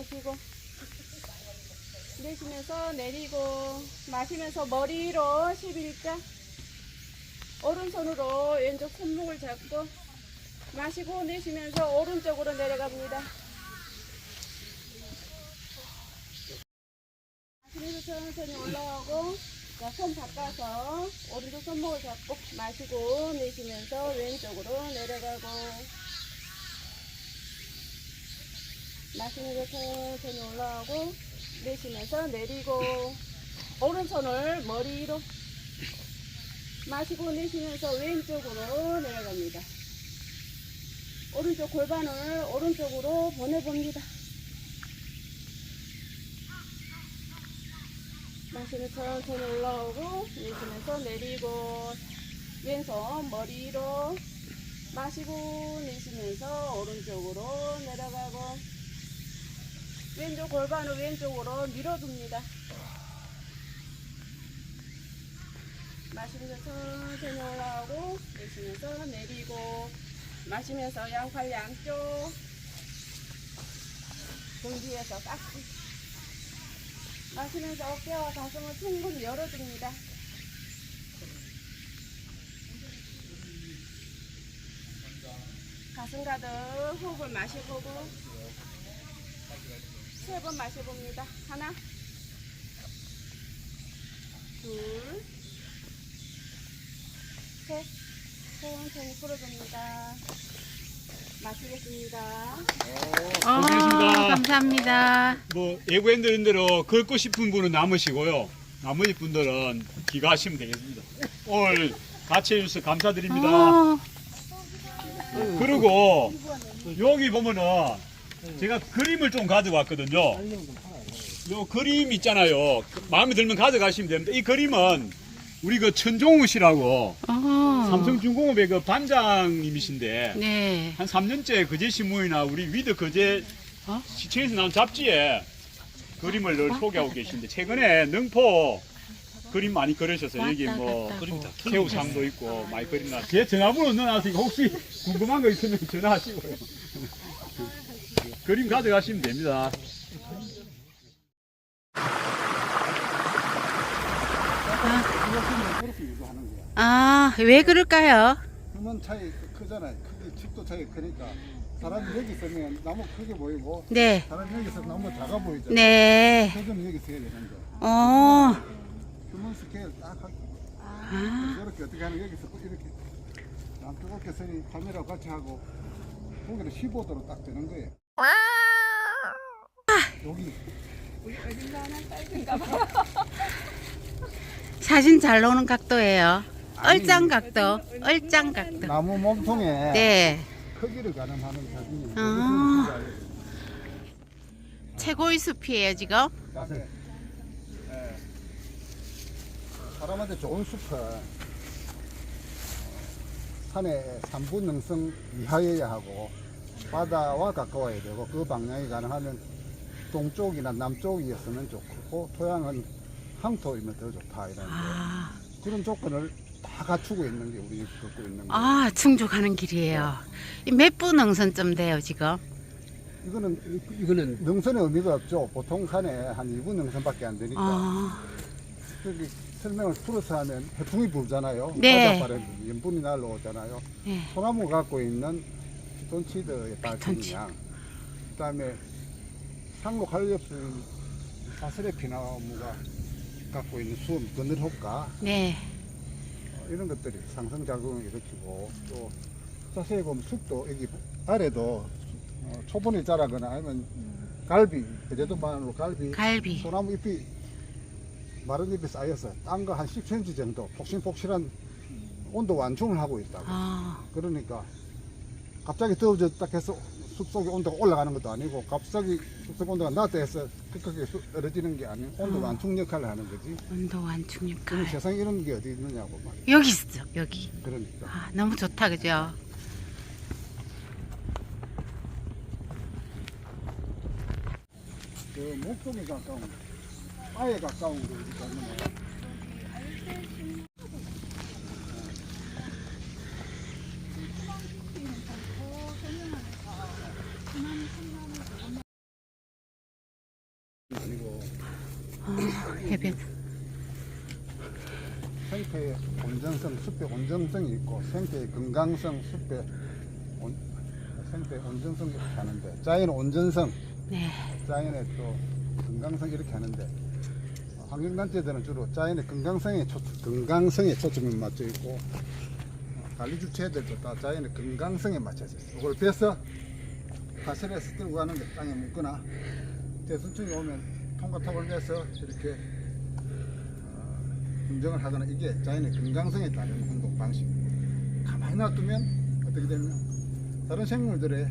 펼쳐보시고 내쉬면서 내리고 마시면서 머리로 11자 오른손으로 왼쪽 손목을 잡고 마시고 내쉬면서 오른쪽으로 내려갑니다. 마시면서 천천히 올라가고 자, 손 바꿔서 오른쪽 손목을 잡고 마시고 내쉬면서 왼쪽으로 내려가고 마시면서 천천히 올라가고 내쉬면서 내리고 오른손을 머리로 마시고 내쉬면서 왼쪽으로 내려갑니다. 오른쪽 골반을 오른쪽으로 보내봅니다. 마시면서 천천히 올라오고 내쉬면서 내리고 왼손 머리로 마시고 내쉬면서 오른쪽으로 내려가고 왼쪽 골반을 왼쪽으로 밀어줍니다. 마시면서 천천히 올라오고 내쉬면서 내리고 마시면서 양팔 양쪽 등 뒤에서 깍지 마시면서 어깨와 가슴을 충분히 열어줍니다. 가슴 가득 호흡을 마셔보고 세 번 마셔봅니다. 하나, 둘, 셋. 천천히 풀어줍니다. 마시겠습니다. 어, 고생하셨습니다. 감사합니다. 뭐 예고해드린 대로 걷고 싶은 분은 남으시고요. 나머지 분들은 귀가하시면 되겠습니다. 오늘 같이 해주셔서 감사드립니다. 어, 그리고 여기 보면은 제가 그림을 좀 가져왔거든요. 요 그림 있잖아요. 마음에 들면 가져가시면 됩니다. 이 그림은 우리 그 천종우 씨라고 어. 삼성중공업의 그 반장님이신데 네. 한 3년째 거제 신문이나 우리 위드 거제 어? 시청에서 나온 잡지에 그림을 늘 소개하고 계신데 최근에 능포 그림 많이 그리셔서 여기 뭐. 새우상도 있고 많이 그림나 제 전화번호 넣어놨으니까 혹시 궁금한 거 있으면 전화하시고요 그림 가져가시면 됩니다. 아, 왜 그럴까요? 그러면 차이 크잖아요. 크기 집도 차이 크니까 사람이 여기 있으면 나무 크게 보이고 네. 사람이 여기 있으면 나무 작아 보이죠. 네. 표정은 여기 서야 되는 거야. 어. 휴먼 스케일 딱 하고 아, 이렇게 어떻게 하면 여기서 꼭 이렇게 남쪽 어깨 선이 카메라 같이 하고 고개를 15도로 딱 되는 거예요. 여기 사진 잘 나오는 각도예요. 얼짱 각도. 얼짱 각도. 나무 몸통에 네. 크기를 가늠하는 사진이 아. 최고의 숲이에요, 지금. 그다음에 예, 사람한테 좋은 숲은 어, 산에 3분 능성 이하여야 하고 바다와 가까워야 되고 그 방향이 가능하면 동쪽이나 남쪽이었으면 좋고 토양은 항토이면 더 좋다 이런 아, 그런 조건을 다 갖추고 있는 게 우리 갖고 있는 거예요. 아 충족하는 길이에요. 몇분 능선쯤 돼요, 지금? 이거는 이거는 능선의 의미가 없죠. 보통 산에 한 2분 능선밖에 안 되니까 아, 여기 설명을 풀어서 하면 해풍이 불잖아요. 네. 바닷바람이 연분이 날라오잖아요. 네. 소나무 갖고 있는 피톤치드의 피톤치드. 발진량, 그다음에 상로 갈렵수인 사슬의 피나무가 갖고 있는 수음 그늘 효과 네. 어, 이런 것들이 상승 작용을 일으키고 또 자세히 보면 숲도 여기 아래도 어, 초본이 자라거나 아니면 갈비 제주도만으로 갈비 갈비. 소나무 잎이 마른 잎이 쌓여서 딴거한 10cm 정도 폭신폭신한 온도 완충을 하고 있다고. 아, 그러니까 갑자기 더워졌다 해서 숲속의 온도가 올라가는 것도 아니고 갑자기 숲속 온도가 낮다 해서 급하게 쑥 떨어지는 게 아니고 온도 아. 완충 역할을 하는 거지. 온도 완충 그럼 역할. 세상에 이런 게 어디 있느냐고 말. 여기 있어, 여기. 그러니까. 아, 너무 좋다, 그죠? 그 목동에 가까운 아예 가까운 거 어디 가는 거야. 해변. 생태의 온전성, 숲의 온전성이 있고 생태의 건강성, 숲의 온, 생태의 온전성이 이렇게 하는데 자연의 온전성, 네. 자연의 또 건강성 이렇게 하는데 어, 환경단체들은 주로 자연의 건강성에 초, 건강성에 초점을 맞춰 있고 어, 관리 주체들도 다 자연의 건강성에 맞춰져 있어. 이걸 뺏어 가설에서 들고 가는데 땅에 묻거나 대순충이 오면 통과탑을 내서 이렇게 어, 분정을 하거나 이게 자연의 건강성에 따른 행동 방식입니다. 가만히 놔두면 어떻게 되면 다른 생물들의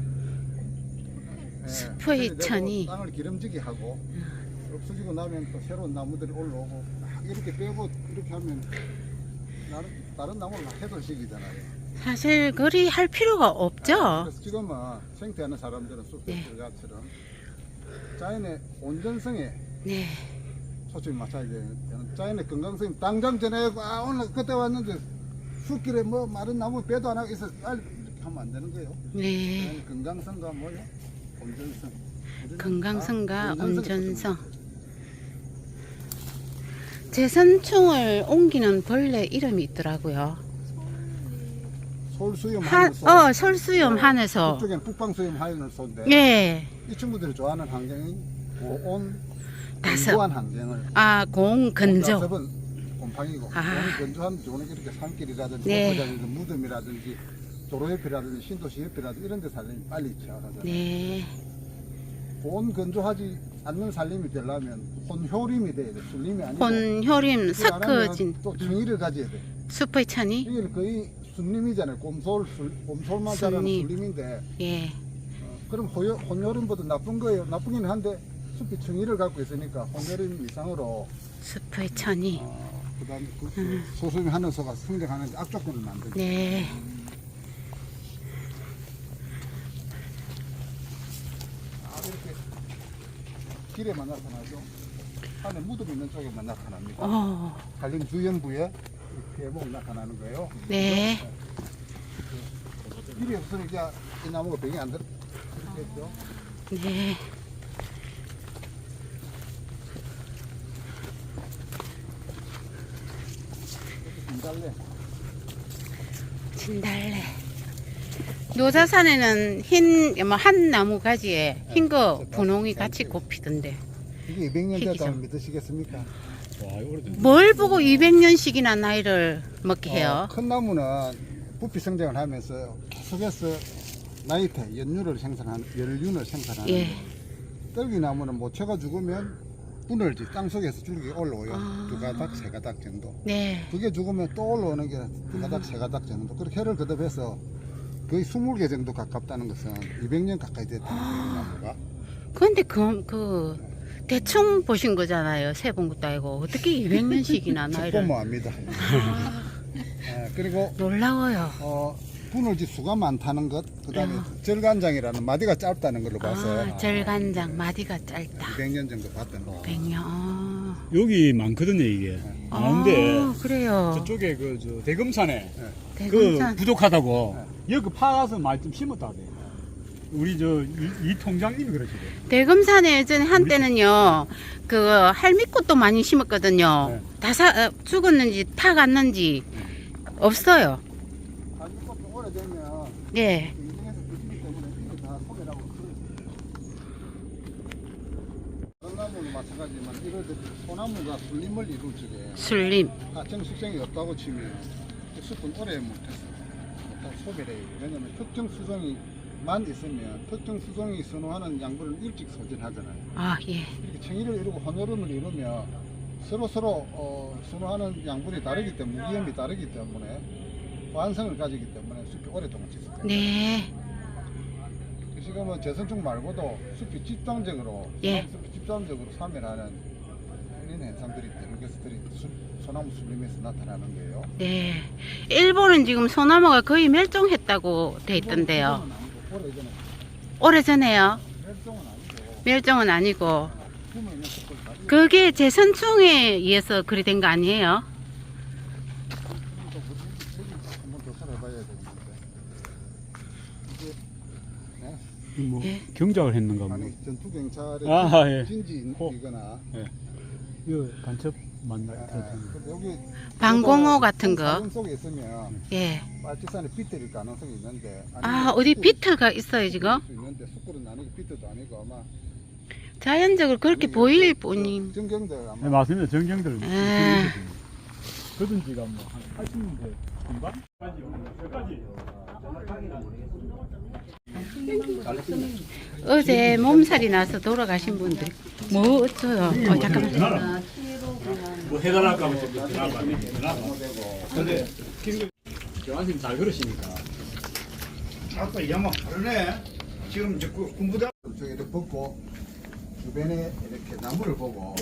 예, 숲의 해를 내고 천이. 땅을 기름지게 하고 없어지고 나면 또 새로운 나무들이 올라오고 막 이렇게 빼고 이렇게 하면 다른, 다른 나무를 막 해돌식이잖아요. 사실 그리 할 필요가 없죠. 그래서 지금은 생태하는 사람들은 숲의 네. 들가처럼 자연의 온전성에 네. 초점이 맞춰야 되는 자연의 건강성 당장 전에 아 오늘 그때 왔는데 숲길에 뭐 마른 나무 빼도 안 하고 있어 빨리 이렇게 하면 안 되는 거예요. 네. 자연의 건강성과 뭐요? 온전성. 건강성과 아, 온전성. 제선충을 옮기는 벌레 이름이 있더라고요. 솔수염 한. 어, 설수염 하늘소. 북쪽엔 북방수염 하늘소인데 예. 이 친구들이 좋아하는 환경이 고온 다섯. 건조한 환경을 아, 공 건조. 다섯은 곰팡이고 아. 고온이 건조하면 좋은 게 이렇게 산길이라든지 네. 네. 무덤이라든지 도로 옆이라든지 신도시 옆이라든지 이런 데 살림이 빨리 취약하잖아요. 네. 고온 건조하지 않는 살림이 되려면 혼효림이 돼야 돼. 술림이 아니고 혼 효림, 그걸 안 하면 사크진, 또 정의를 가져야 돼. 천이. 이게 거의 순림이잖아요. 곰솔, 술, 자라는 순림. 술림인데 예. 어, 그럼 호요, 혼효림보다 나쁜 거예요. 나쁘긴 한데 숲이 정의를 갖고 있으니까 혼효림 이상으로 숲의 천이. 어, 그다음에 그, 그 소수미 하늘소가 성장하는 악조건을 만들죠. 네. 아, 이렇게 길에만 나타나죠. 안에 무덤 있는 쪽에만 나타납니다. 어, 달림 주연부에 대목 나타나는 거예요. 네. 길이 없으니까 이 나무가 병이 안 들. 그렇게 했죠. 네. 김달래. 진달래. 노사산에는 흰, 뭐, 한 나무 가지에 흰 거 분홍이 같이 꼽히던데. 이게 200년 희귀죠. 됐다고 믿으시겠습니까? 와. 뭘 보고 200년씩이나 나이를 먹게 해요? 어, 큰 나무는 부피 성장을 하면서 계속해서 나이테 연륜을 생산하는 연륜을 생산하는 예. 거예요. 떨기 나무는 모체가 죽으면 분을지 땅 속에서 줄기 올라오요. 아. 두 가닥, 세 가닥 정도. 네. 그게 죽으면 또 올라오는 게 두 가닥, 세 가닥 정도. 그렇게 해를 거듭해서 거의 20개 정도 가깝다는 것은 200년 가까이 됐다는 거예요, 나무가. 그런데 그, 그, 대충 보신 거잖아요. 세본 것도 아니고. 어떻게 200년씩이나 책 나이를. 보면 압니다. 예, 그리고 놀라워요. 어, 분을지 수가 많다는 것, 그 다음에 절간장이라는 마디가 짧다는 걸로 봐서 아, 절간장, 마디가 짧다. 200년 정도 봤던 거. 백년. 아, 여기 많거든요, 이게. 많은데. 아, 그래요. 저쪽에 그, 저, 대금산에 그 대금산. 부족하다고 여기 파가서 말 좀 심었다 대 우리 저 이 통장님이 그러시대. 대금산에 예전에 한때는요, 그 할미꽃도 많이 심었거든요. 네. 다 사, 어, 죽었는지 타 갔는지 없어요. 아니, 것도 오래되면 예. 인생에서 때문에 이게 다 나무는 마찬가지지만 이것들 소나무가 술림을 이룰 적에 술림. 하청 수정이 없다고 치면 그 숲은 오래 못해서 다 소멸해요. 왜냐면 특정 수종이 만 있으면 특정 수종이 선호하는 양분을 일찍 소진하잖아요. 아, 예. 이렇게 청이를 이루고 혼혈음을 이루면 서로 서로 어, 선호하는 양분이 다르기 때문에 위험이 다르기 때문에 완성을 가지기 때문에 숲이 오랫동안 지속돼요. 네. 지금은 재선충 말고도 숲이 집단적으로 예. 숲이 집단적으로 사멸하는 이런 현상들이 되는 것들이 숲, 소나무 숲림에서 나타나는 거예요. 네. 일본은 지금 소나무가 거의 멸종했다고 돼 있던데요. 오래전에 오래전에요. 멸종은 아니고 멸종은 아니고. 그게 제 선충에 의해서 그리 된 거 아니에요? 뭐 예. 경작을 했는가 뭐. 아니 전투 경찰의 아, 예. 진지이거나 예. 간첩 맞나? 근데 여기 방공호 같은 거. 속에 있으면 예. 빨치산에 비틀릴 가능성이 있는데 아, 어디 비틀가 있어요, 지금? 수 있는데 숯불은 아니고 비틀도 아니고 아마 자연적으로 그렇게 보일 뿐이. 전경들 아마 네, 맞습니다. 정경들. 에. 그든 지가 뭐 한 80년대 중반? 여기까지. 어제 몸살이 나서 돌아가신 분들. 뭐 어쩌요? 어, 잠깐만. 뭐 해달랄까 하면 지금 전화 받네. 전화 받네. 근데 김 교환님 잘 그러시니까. 아까 이 양반 다르네. 지금 이제 그 공부다. 저기 이렇게 벗고 주변에 이렇게 나무를 보고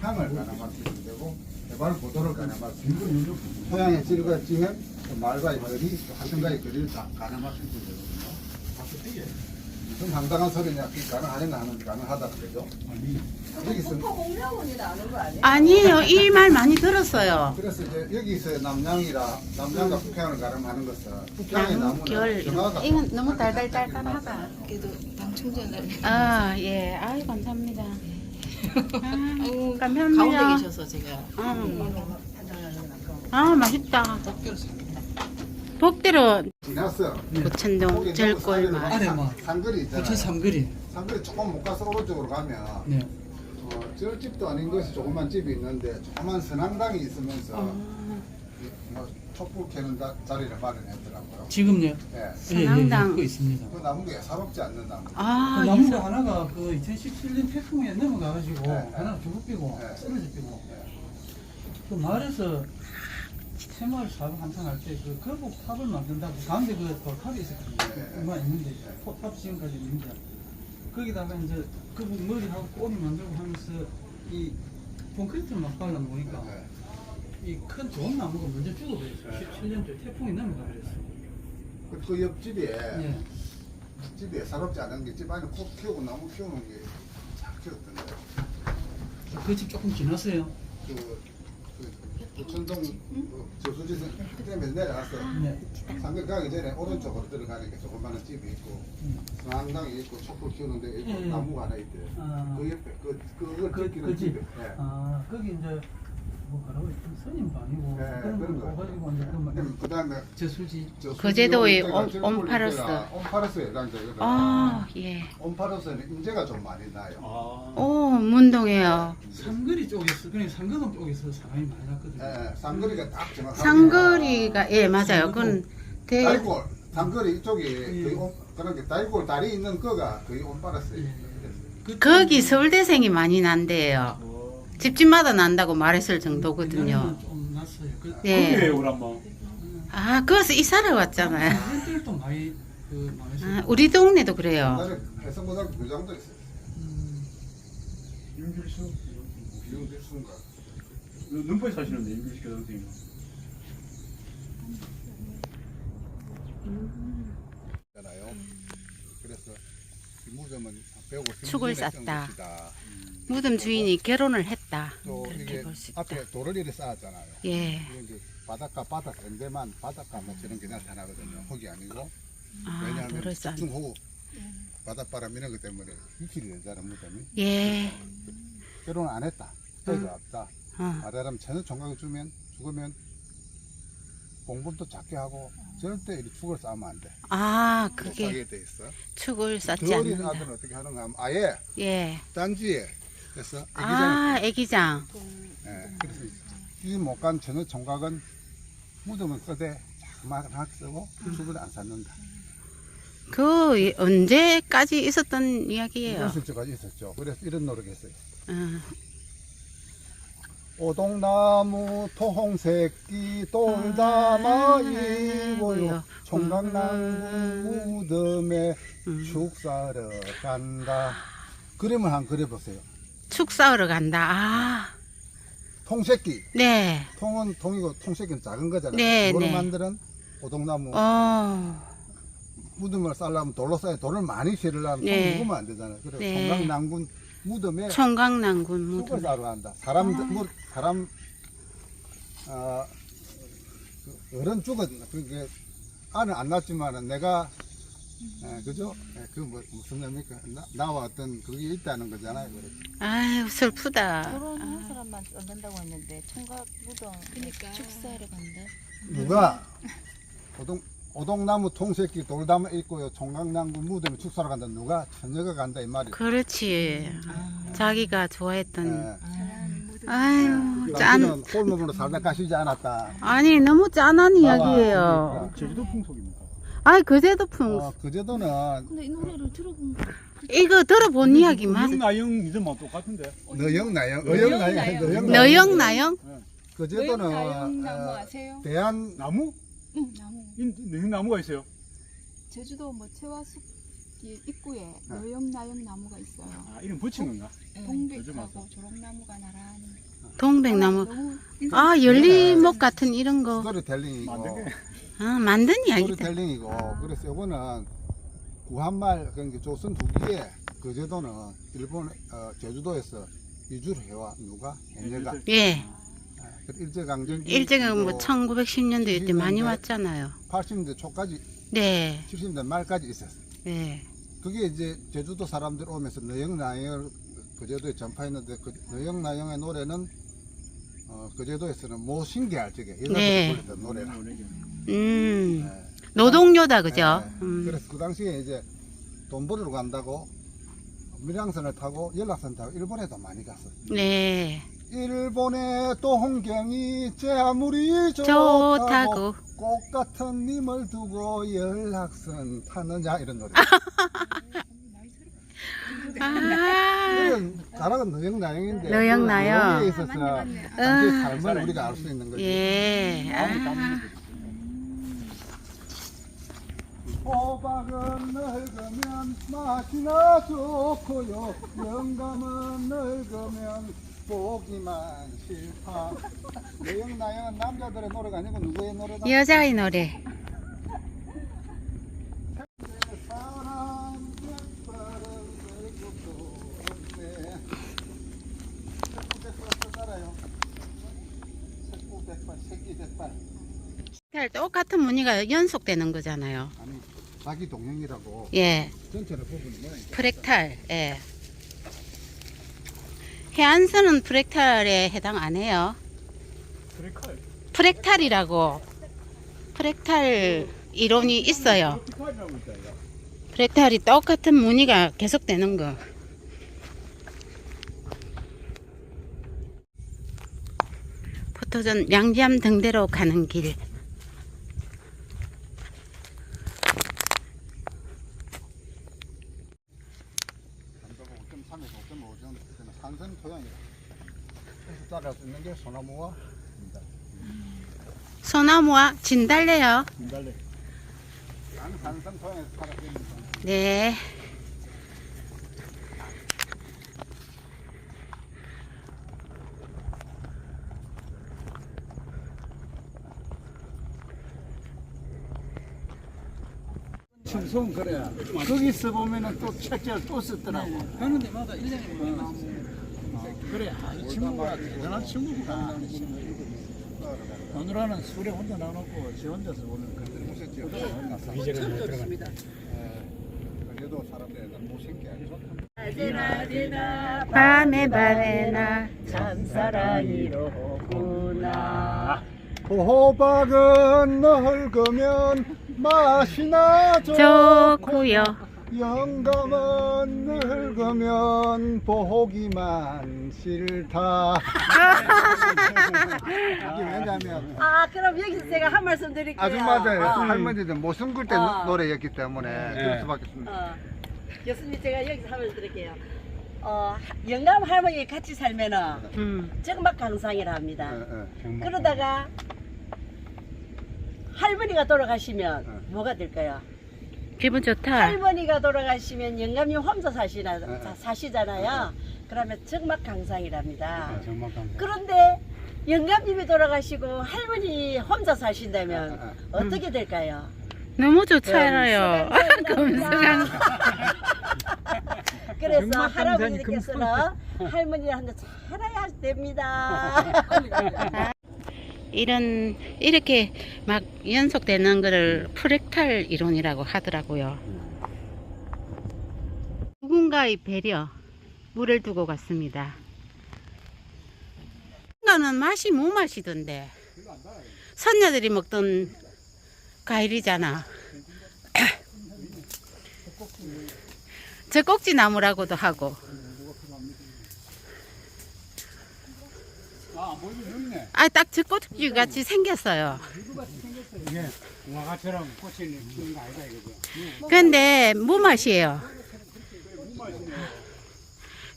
향을 가나마시면 되고 해발 고도를 가나마시면 되고 토양의 질과 징은 말과의 거리 또 하천과의 거리를 다 가나마시면 되거든요. 좀 황당한 소리냐 그게 가능하냐 하는 가능하다 그러죠. 여기서 공명원이 나는 거 아니에요? 아니에요. 이 말 많이 들었어요. 그래서 이제 여기서 남양이라 남양과 북향을 가름하는 것은 북향의 나무는 결. 정화가 이건 너무 달달달달하다. 그래도 방 충전을 아, 예. 아이, 감사합니다. 아, 가운데 감사합니다. 계셔서 제가 음. 아, 맛있다. 복대로 지났어. 고천동 절골마을. 아래 뭐 상거리. 부천 삼거리. 상거리 조금 못 가서 오른쪽으로 가면 네. 어, 저 집도 아닌 것이 조그만 집이 있는데 조그만 선앙당이 있으면서 이- 뭐 촛불 켜는 자, 자리를 마련했더라고요. 지금요. 예. 예, 예, 선앙당. 그거 있습니다. 그 나무가 예사롭지 않는 나무. 아, 그 나무가 예사- 하나가 그 2017년 태풍에 넘어가가지고 네. 하나 죽어삐고 네. 쓰러져 삐고 예. 그 마을에서 새마을 사업 한창 할 때그 거북 탑을 만든다고 가운데 그 돌탑이 있었거든요. 네. 얼마 있는데 포탑 지금까지 있는데 거기다가 이제 거북 머리하고 꼬리 만들고 하면서 이 콘크리트를 막 발라 놓으니까 예. 이큰 좋은 나무가 먼저 죽어버렸어요. 17년 전에 태풍이 넘어가 버렸어요. 그, 그 옆집에 예. 집이 예사롭지 않은 게 집 안에 콕 키우고 나무 키우는 게 잘 키웠던데. 그 집 조금 지났어요. 그, 그 부천동 그 저수지에서 때문에 내려왔어. 네. 상거 가기 전에 오른쪽으로 들어가니까 조그마한 집이 있고 음. 상당히 있고 촛불 키우는 데 있고 예, 예. 나무가 하나 있대. 아. 그 옆에 그 그걸 그, 지키는 그 집. 집에. 예. 아, 거기 이제 뭐 뭐라고 했지? 스님도 아니고 예, 그런 그런 거 거. 가지고 이제 그 뭐, 그 다음에 저수지. 거제도의 옴- 옴파로스. 옴파로스 해당되거든. 아, 예. 옴파로스는 인재가 좀 많이 나요. 아. 오, 문동이에요. 삼거리 쪽에서 그냥 삼거동 쪽에서 사람이 많이 났거든요. 예, 상거리가 딱 정확하게. 상거리가, 예, 맞아요. 그건 대, 다리골, 상거리 이쪽이 예. 거의 옴, 그런 게 다리골 다리 있는 거가 거의 옴파로스예요. 예. 그- 거기 서울대생이 많이 난대요. 집집마다 난다고 말했을 정도거든요. 좀 났어요. 그 예. 거기에 오란 뭐. 아, 거기서 이사를 왔잖아요. 학생들도 많이 그 아, 우리 동네도 그래요. 옛날에 해성고등학교 교장도 있어요. 음, 윤길수, 윤길수인가. 눈포에 사시는데 임규식 교장 선생님. 잖아요. 그래서 이 무덤은 150년 축을 전에 쓴 쌌다. 무덤 주인이 결혼을 했다. 또 그렇게 이게 볼 수 있다. 앞에 도를 이렇게 쌓았잖아요. 예. 이게 이제 바닷가 바닥 엔데만 바닷가만 저런 게 나타나거든요. 거기 아니고 아, 왜냐하면 돌을 쌓 중호 바닷바람 이런 것 때문에 위키를 열잖아 무덤이 예. 결혼 안 했다. 때가 없다. 어. 말하자면 전혀 종각 주면 죽으면 공분도 작게 하고 절대 이렇게 축을 쌓으면 안 돼. 아, 못 그게 사게 돼 있어. 축을 쌓지 그 어린 않는다. 아들은 어떻게 하는가 하면 아예 예. 딴지에 그래서 애기장 아, 애기장. 예, 그래서 이못 간 전혀 총각은 무덤은 써대 자그마하게 쓰고 죽을 안 쌓는다. 그 언제까지 있었던 이야기예요. 이런 실제까지 있었죠. 그래서 이런 노력했어요. 어. 오동나무 토홍새끼 돌담아 이고요 총각난구 무덤에 음. 축사러 간다. 그림을 한 그려보세요. 축 쌓으러 간다. 아, 통새끼. 네. 통은 통이고 통새끼는 작은 거잖아요. 네, 그걸 네. 만드는 오동나무 어, 무덤을 쌓으려면 돌로 쌓여 돌을 많이 실으려면 네. 통 묵으면 안 되잖아요. 그래서 네. 총각난군 무덤에 축을 무덤. 쌓으러 간다. 사람 뭐 사람 어, 그 어른 죽은 그게 안은 안 났지만은 내가 예, 그죠? 예, 그 뭐, 무슨 의미입니까? 나, 나와 어떤 그게 있다는 거잖아요. 그래. 아유 슬프다. 결혼한 사람만 얻는다고 했는데 총각 무덤 축사하러 간다. 누가 오동 오동나무 통새끼 돌담을 입고요 총각난구 무덤에 축사로 간다 누가 처녀가 간다 이 말이죠. 그렇지. 자기가 좋아했던. 예. 아유 짠. 당신은 홀몸으로 살다 가시지 않았다. 아니 너무 짠한. 이야기예요. 제주도 풍속입니까? 아이 그제도 풍. 어, 그제도는 근데 이 노래를 들어본 거 이거 들어본 이야기 맞아. 나영 믿으면 똑같은데. 너영 나영, 어영나영, 너영 나영. 너영 나영? 그제도는 나무 어, 아세요? 대한 나무? 응, 나무. 이 나무가 있어요. 제주도 뭐 채화숲 입구에 노영나영 나무가 있어요. 아, 이름 붙인 건가? 동백하고 조롱나무가 나란히. 동백나무. 너무 아 열리목 같은 이런 거. 스토리텔링이고 만든 게. 아 만든 이야기다. 스토리텔링이고 그래서 이거는 구한말 그러니까 조선 후기에 그제도는 일본 어, 제주도에서 이주를 해와 누가 해녀가 예. 일제강점기 일제가 뭐 1910년대 때 많이 왔잖아요. 80년대 초까지 네. 70년대 말까지 있었어요. 네. 그게 이제 제주도 사람들 오면서 너영나영을 그제도에 전파했는데 그 너영나영의 노래는 어, 그제도에서는 못 신기할 적에 여자들이 네. 부르던 노래라. 음. 네. 노동요다 그죠? 네. 음. 그래서 그 당시에 이제 돈 벌으러 간다고 밀양선을 타고 연락선 타고 일본에도 많이 갔어요. 네. 일본의 동경이 제 아무리 좋다고, 좋다고. 꽃 같은 님을 두고 연락선 타느냐 이런 노래. 아. 이런 가락은 너영나영인데 너영나영. 여기에 있어서 당시 삶을 우리가 알 수 있는 거지. 예. 아. 호박은 늙으면 맛이나 좋고요 영감은 늙으면 보기만 싫다 너영나영은 남자들의 노래가 아니고 누구의 노래다? 여자의 노래. 백발 똑같은 무늬가 연속되는 거잖아요. 아니 자기 동행이라고 예. 전체를 부분이? 프렉탈. 예. 해안선은 프렉탈에 해당 안 해요. 브레이크를. 프렉탈이라고 프렉탈 이론이 있어요. 브레이크라고 있다, 이거. 프렉탈이 똑같은 무늬가 계속되는 거. 포토전 양지암 등대로 가는 길. 감도가 5.3에서 5.5 정도 되는 산성 토양이라. 그래서 따라갈 수 있는 게 소나무와 입니다. 소나무와 진달래요. 진달래. 산성 토양에서 살아 있는 거. 네. 청송 그래. 거기서 보면은 또 책자를 또 썼더라고. 가는 데마다 1년에 만 그래, 아, 이 친구가 대단한 친구구나. 오늘은 술에 혼자 나눠놓고 지 혼자서 오늘 그 무셨죠? 그래도 사람들이 못생겨 아니죠? 밤에 밤에나 호박은 늙으면 맛이나 좋고 좋고요. 영감은 늙으면 보기만 싫다. 이게 왜냐면 아 그럼 여기서 제가 한 말씀 드릴게요. 아줌마들 어, 할머니들 못숨 굴때 어. 노래였기 때문에 그럴 수밖에 없습니다. 어. 교수님 제가 여기서 한 말씀 드릴게요. 어, 하- 영감 할머니 같이 살면은 음. 정막 강상이라 합니다. 예, 예. 그러다가 할머니가 돌아가시면 어. 뭐가 될까요? 기분 좋다. 할머니가 돌아가시면 영감님 혼자 사시나. 자- 사시잖아요. 그러면 정막 강상이랍니다. 아, 정말 감사합니다. 그런데 영감님이 돌아가시고 할머니 혼자 사신다면 어, 어, 어떻게 될까요? 너무 좋잖아요. 금수강. 그래서 금방 할아버지께서는 할머니한테 잘해야 됩니다. 이런 이렇게 막 연속되는 거를 프렉탈 이론이라고 하더라고요. 농가의 배려 물을 두고 갔습니다. 나는 맛이 뭐 맛이던데 선녀들이 먹던 과일이잖아. 저 꼭지 나무라고도 하고 아, 뭐 이거 여기네. 아딱저 꼭지 같이 생겼어요. 이게 와가처럼 꽃이 피는 거 아니다 이거죠. 근데 뭐 맛이에요?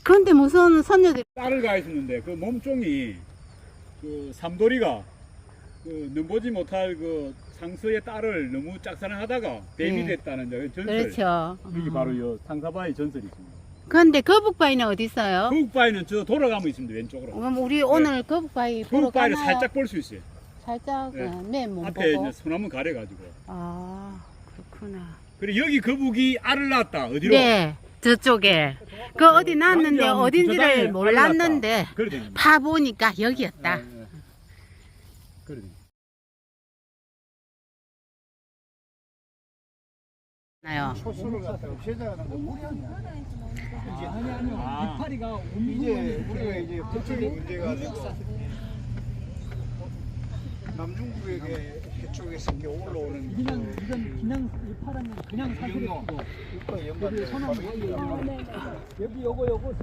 그런데 무슨 선녀들이 딸을 가 있었는데 그 몸종이 그 삼돌이가 그 넘보지 못할 그 상서의 딸을 너무 짝사랑하다가 뱀이 네. 됐다는 저 전설. 그렇죠. 여기 바로 요 상사바의 전설이 있습니다. 그런데 거북바위는 어디 있어요? 거북바위는 저 돌아가면 있습니다 왼쪽으로. 그럼 우리 오늘 거북바위 보러 거북바위를 가나요? 살짝 볼 수 있어요. 살짝 네. 네, 못 앞에 보고. 이제 소나무 가려가지고. 아 그렇구나. 그리고 여기 거북이 알을 낳았다. 어디로? 네 저쪽에 그 어디 났는데 광장 어딘지를 부처당에 알을 몰랐는데 낳았다. 파 보니까 여기였다. 네, 네. 나요. 소수를 갖다 없애자는 거 무리 아니야. 아니 아니요. 아. 이파리가 이제 우리가 이제 국적인 문제가 남중국에게 해쪽에서 이렇게 올라오는 그냥 이건 그냥 이파라면 그냥 사실이고. 국가 연관된 여기 요거 요거